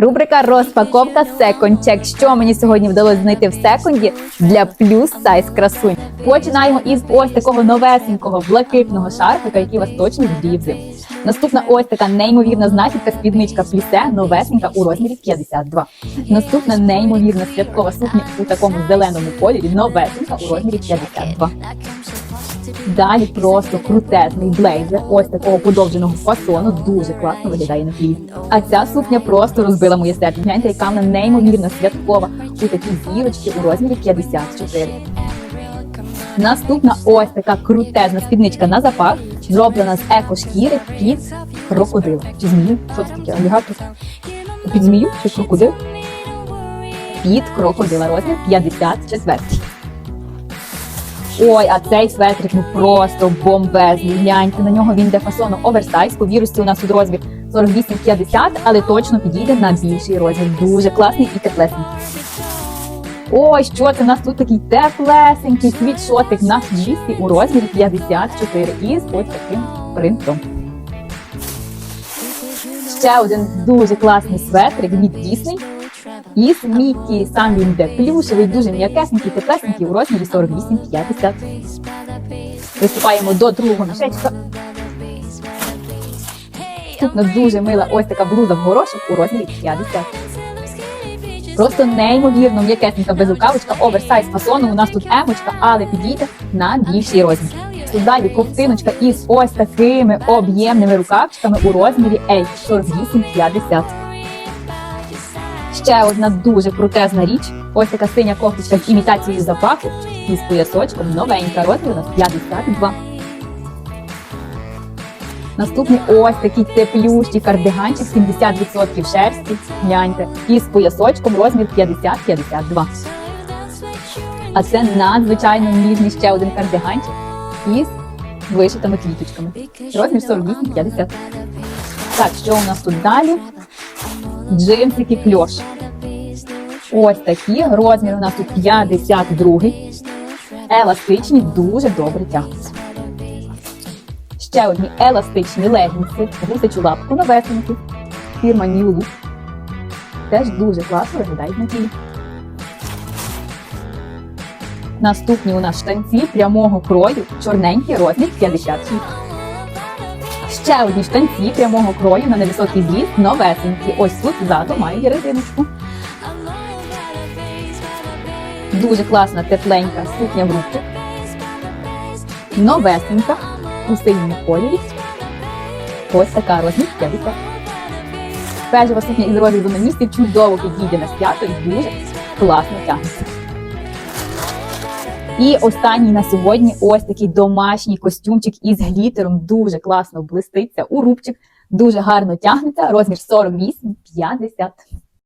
Рубрика розпаковка секонд чек. Що мені сьогодні вдалося знайти в секонді для плюс сайз красунь. Починаємо із ось такого новесенького блакитного шарфика, який вас точно зігріє. Наступна ось така неймовірна знахідка спідничка плісе, новесенька у розмірі 52. Наступна неймовірна святкова сукня у такому зеленому кольорі, новесенька у розмірі 52. Далі просто крутезний блейзер, ось такого подовженого фасону, дуже класно виглядає на тілі. А ця сукня просто розбила моє серце. Гляньте, яка вона неймовірно святкова у такій зірочці у розмірі 54. Наступна ось така крутезна спідничка на запах, зроблена з еко-шкіри під крокодил. Чи змію? Що це таке? Алігатор? Під змію чи крокодил? Під крокодила розмір 54. Ой, а цей светрик ну просто бомбезний. Гляньте на нього він йде фасону оверсайз. По вірусі у нас тут розмір 48-50, але точно підійде на більший розмір. Дуже класний і теплесенький. Ой, що це? У нас тут такий теплесенький світшотик на флісі у розмірі 54 із ось таким принтом. Ще один дуже класний светрик від Disney. Сам він йде плюшевий, дуже м'якесенький, теплесенький у розмірі 48-50. Приступаємо до другого мішечка. Тут нас дуже мила ось така блуза в горошок у розмірі 50. Просто неймовірно м'якесенька безрукавочка, оверсайз фасону. У нас тут емочка, але підійде на більший розмір. Тут далі ковтиночка із ось такими об'ємними рукавчиками у розмірі L 48-50. Ще одна дуже крутезна річ. Ось така синя кофточка з імітацією запаху із поясочком. Новенька розмір у нас 52. Наступний ось такий теплющий кардиганчик 70% шерсті. Гляньте. Із поясочком розмір 50-52. А це надзвичайно ніжний ще один кардиганчик із вишитими квіточками. Розмір 48-50. Так, що у нас тут далі? Джинсики кльош. Ось такі. Розмір у нас тут 52. Еластичні, дуже добре тягнуться. Ще одні еластичні легінси, гусячу лапку новесенькі. Фірма New Look. Теж дуже класно виглядають на тілі. Наступні у нас штанці прямого крою, чорненький розмір 56. Ще одні штанці прямого крою на невисокий зріст, новесенькі. Ось тут ззаду мають резиночку. Дуже класна, тепленька сукня в руки. Новесенька у синьому кольорі. Ось така розмір 50. Бежева сукня із розрізу на місці чудово підійде на свято і дуже класно тягнеться. І останній на сьогодні ось такий домашній костюмчик із глітером. Дуже класно блиститься у рубчик, дуже гарно тягнеться. Розмір 48-50.